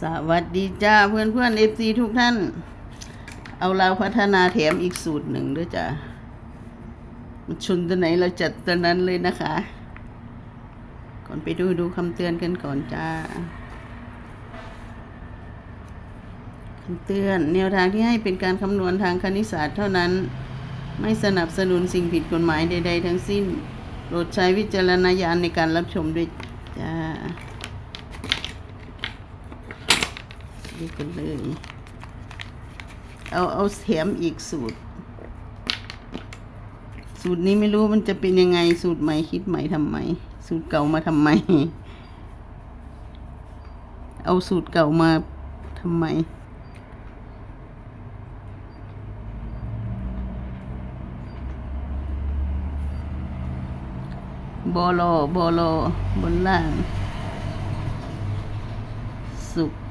สวัสดีจ้าเพื่อนเพื่อนเอฟซีทุกท่าน เอาเราพัฒนาแถมอีกสูตรหนึ่งด้วยจ้ามันชนตัวไหนเราจัดตัวนั้นเลยนะคะ ก่อนไปดูดูคำเตือนกันก่อนจ้าคำเตือน แนวทางที่ให้เป็นการคำนวณทางคณิตศาสตร์เท่านั้น ไม่สนับสนุนสิ่งผิดกฎหมายใด ๆ ทั้งสิ้นโปรดใช้วิจารณญาณในการรับชมด้วย จ้าดูกันเลย เอาเอาแถมอีกสูตร สูตรนี้ไม่รู้มันจะเป็นยังไงสูตรใหม่คิดใหม่ทำไม สูตรเก่ามาทำไม เอาสูตรเก่ามาทำไมบอลอบอลอบนล่าง สุก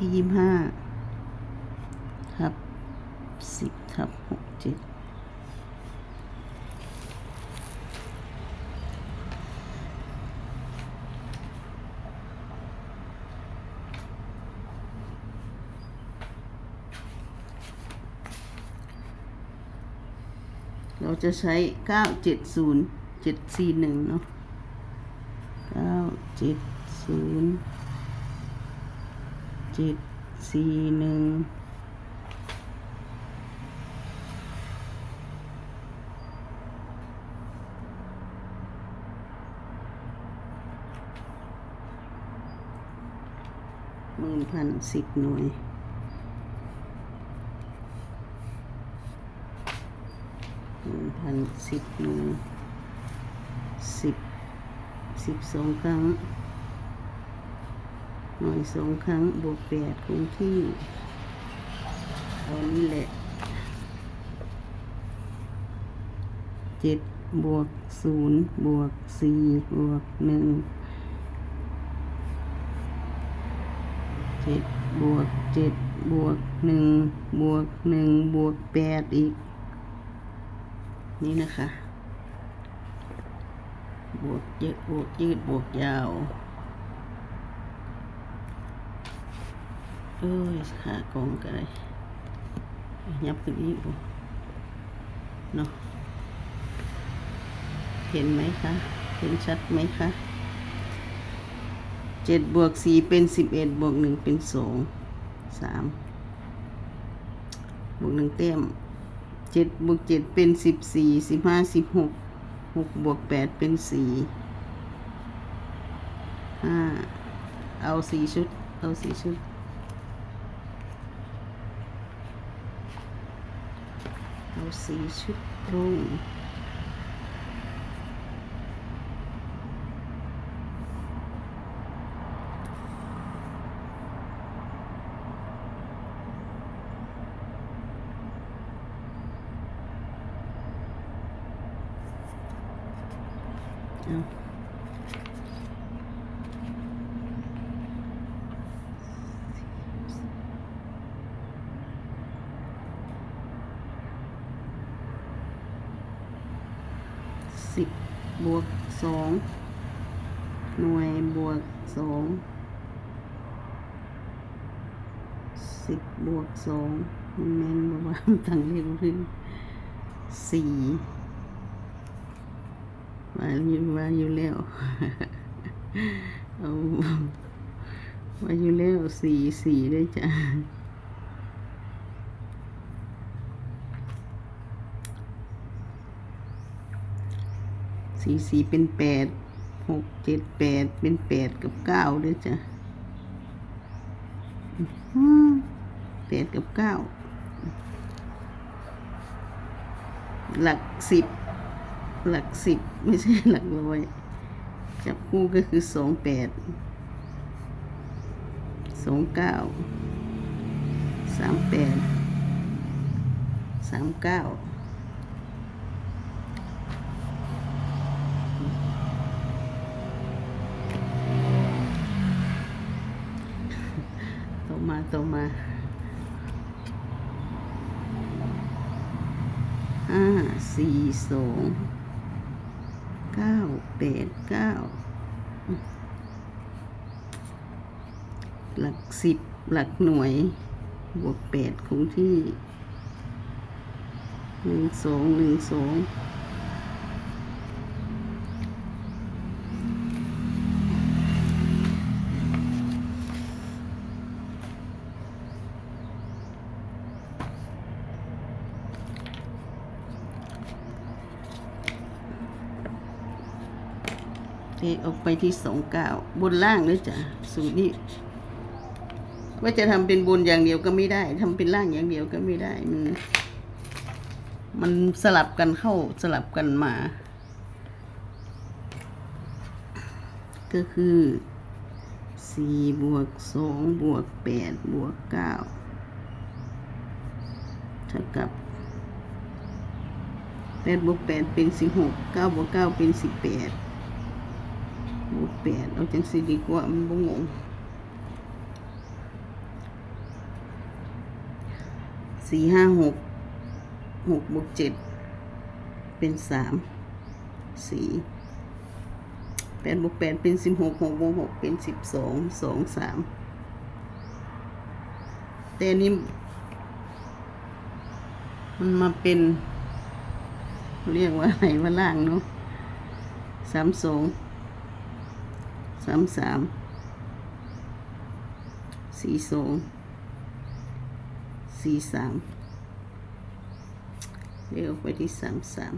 ที่ยี่ห้าทับสิบทับหกเจ็ดเราจะใช้เก้าเจ็ดศูนย์เจ็ดสี่หนึ่งเนาะเก้าเจ็ดศูนย์ เจ็ดสี่หนึ่งหมื่นพันสิบหน่วยหมื่นพันสิบหน่วยสิบสิบสองครั้ง หน่อยสองครั้งบวกแปดคงที่เอานี่แหละเจ็ดบวกศูนย์บวกสี่บวกหนึ่งเจ็ดบวกเจ็ดบวกหนึ่งบวกหนึ่งบวกแปดอีก นี่นะคะ บวกเยอะบวกยืดบวกยาว เอ้ยหากองกันเลยยับขึ้นอีกบ่เนาะเห็นไหมคะ เห็นชัดไหมคะเจ็ดบวกสี่เป็นสิบเอ็ดบวกหนึ่งเป็นสองสามบวกหนึ่งเต็มเจ็ดบวกเจ็ดเป็นสิบสี่สิบห้าสิบหกหกบวกแปดเป็นสี่ห้าเอาสี่ชุด เอาสี่ชุด เอาสีชุดตรงเอา สิบบวกสองหน่วยบวกสองสิบบวกสองแม่นบอกว่าตั้งเร็วขึ้นสี่มาอยู่มาอยู่แล้วเอามาอยู่แล้วสี่สี่ด้จ้ะ สี่สี่เป็นแปดหกเจ็ดแปดเป็นแปดกับเก้าด้วยจ้ะแปดกับเก้าหลักสิบหลักสิบไม่ใช่หลักร้อยจับคู่ก็คือสองแปดสองเก้าสามแปดสามเก้า ต่อมาห้าสี่สองเก้าแปดเก้าหลักสิบหลักหน่วย บวกแปดคงที่หนึ่งสองหนึ่งสอง เทออกไปที่สองเก้าบนล่างเลยจ้ะสูตรนี้ว่าจะทำเป็นบนอย่างเดียวก็ไม่ได้ทำเป็นล่างอย่างเดียวก็ไม่ได้ มันมันสลับกันเข้าสลับกันมา ก็คือสี่บวกสองบวกแปดบวกเก้าเท่ากับแปดบวกแปดเป็นสิบหกเก้าบวกเก้าเป็นสิบแปด บวกแปดเอาจังสิดีกว่ามันบ่งงสี่ห้าหกหกบวกเจ็ดเป็นสามสี่แปดบวกแปดเป็นสิบหกหกบวกหกเป็นสิบสองสองสามแต่นี้มันมาเป็น เรียกว่าอะไรว่าล่างเนาะสามสอง สามสามสี่สองสี่สามเรียกไปที่สามสาม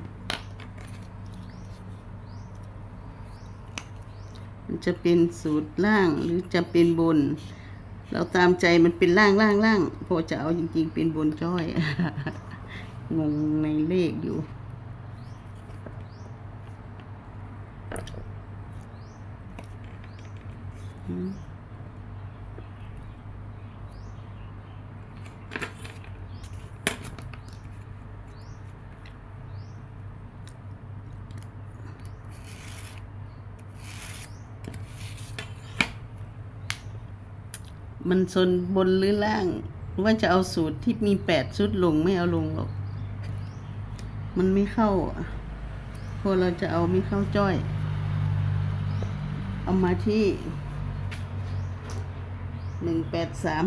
มันจะเป็นสูตรล่างหรือจะเป็นบน เราตามใจมันเป็นล่างล่างล่างพอจะเอาจริงๆเป็นบนจ้อยงงในเลขอยู่ มันซนบนหรือล่าง ว่าจะเอาสูตรที่มีแปดชุดลงไม่เอาลงหรอก มันไม่เข้าพอเราจะเอาไม่เข้าจ้อย เอามาที่ หนึ่งแปดสาม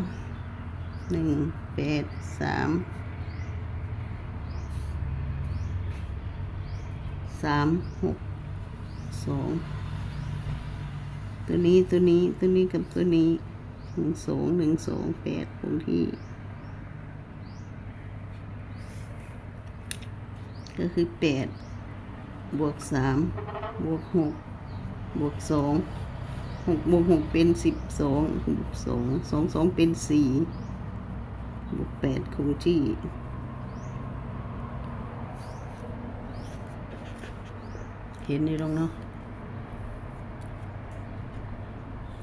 หนึ่งแปดสามสามหกสองตัวนี้ตัวนี้ตัวนี้กับตัวนี้หนึ่งสองหนึ่งสองแปดคงที่ ก็คือแปดบวกสามบวกหกบวกสอง หกบวกหกเป็นสิบสองบวกสองสองสองเป็นสี่บวกแปดคงที่เห็นในตรงเนาะ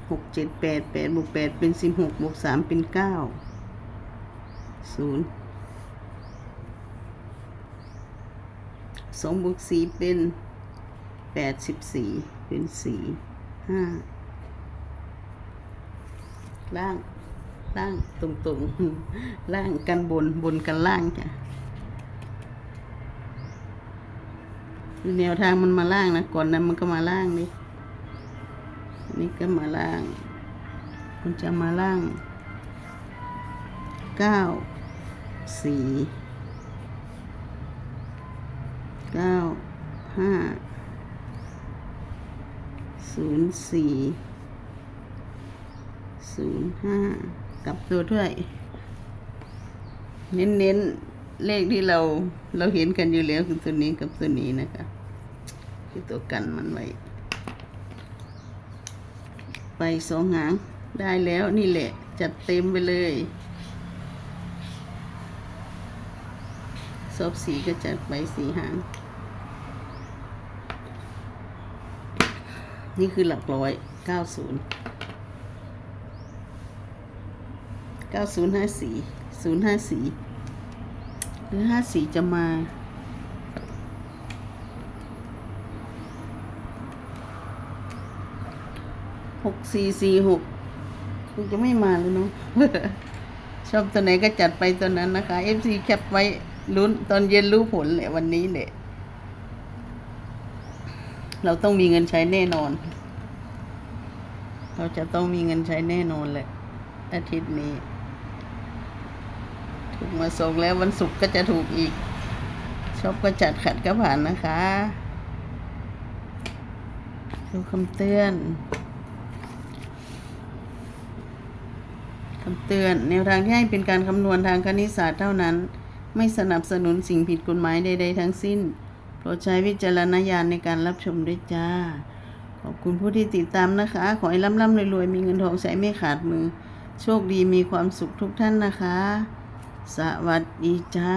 หกเจ็ดแปดแปดบวกแปดเป็นสิบหกบวกสามเป็นเก้าศูนย์สองบวกสี่เป็นแปดสิบสี่เป็นสี่ห้า ล่างล่างตรงตรงๆล่างกันบนบนกันล่างจ้ะแนวทางมันมาล่างนะก่อนนั้นมันก็มาล่างนี่นี่ก็มาล่างมันจะมาล่างเก้าสี่เก้าห้าศูนย์สี่ ศูนย์ห้ากับตัวด้วย เน้นๆเลขที่เราเราเห็นกันอยู่แล้วคือตัวนี้กับตัวนี้นะคะคือตัวกันมันไว้ ไปสองหางได้แล้วนี่แหละ จัดเต็มไปเลยซอบสีก็จัดไปสีหาง นี่คือหลักร้อยเก้าศูนย์ เก้าศูนย์ห้าสี่ศูนย์ห้าสี่หรือห้าสี่จะมาหกสี่สี่หกคงจะไม่มาเลยเนาะชอบตัวไหนก็จัดไปตัวนั้นนะคะ FC แคปไว้ลุ้นตอนเย็นรู้ผลแหละวันนี้แหละเราต้องมีเงินใช้แน่นอน เราจะต้องมีเงินใช้แน่นอนแหละอาทิตย์นี้ ถูกมาส่งแล้ววันศุกร์ก็จะถูกอีกชอบก็จัดขัดก็ผ่านนะคะดูคำเตือนคำเตือนแนวทางที่ให้เป็นการคำนวณทางคณิตศาสตร์เท่านั้น ไม่สนับสนุนสิ่งผิดกฎหมายใดๆทั้งสิ้น โปรดใช้วิจารณญาณในการรับชมด้วยจ้า ขอบคุณผู้ที่ติดตามนะคะ ขอให้ร่ำๆรวยๆ มีเงินทองใช้ไม่ขาดมือ โชคดีมีความสุขทุกท่านนะคะ สวัสดีจ้า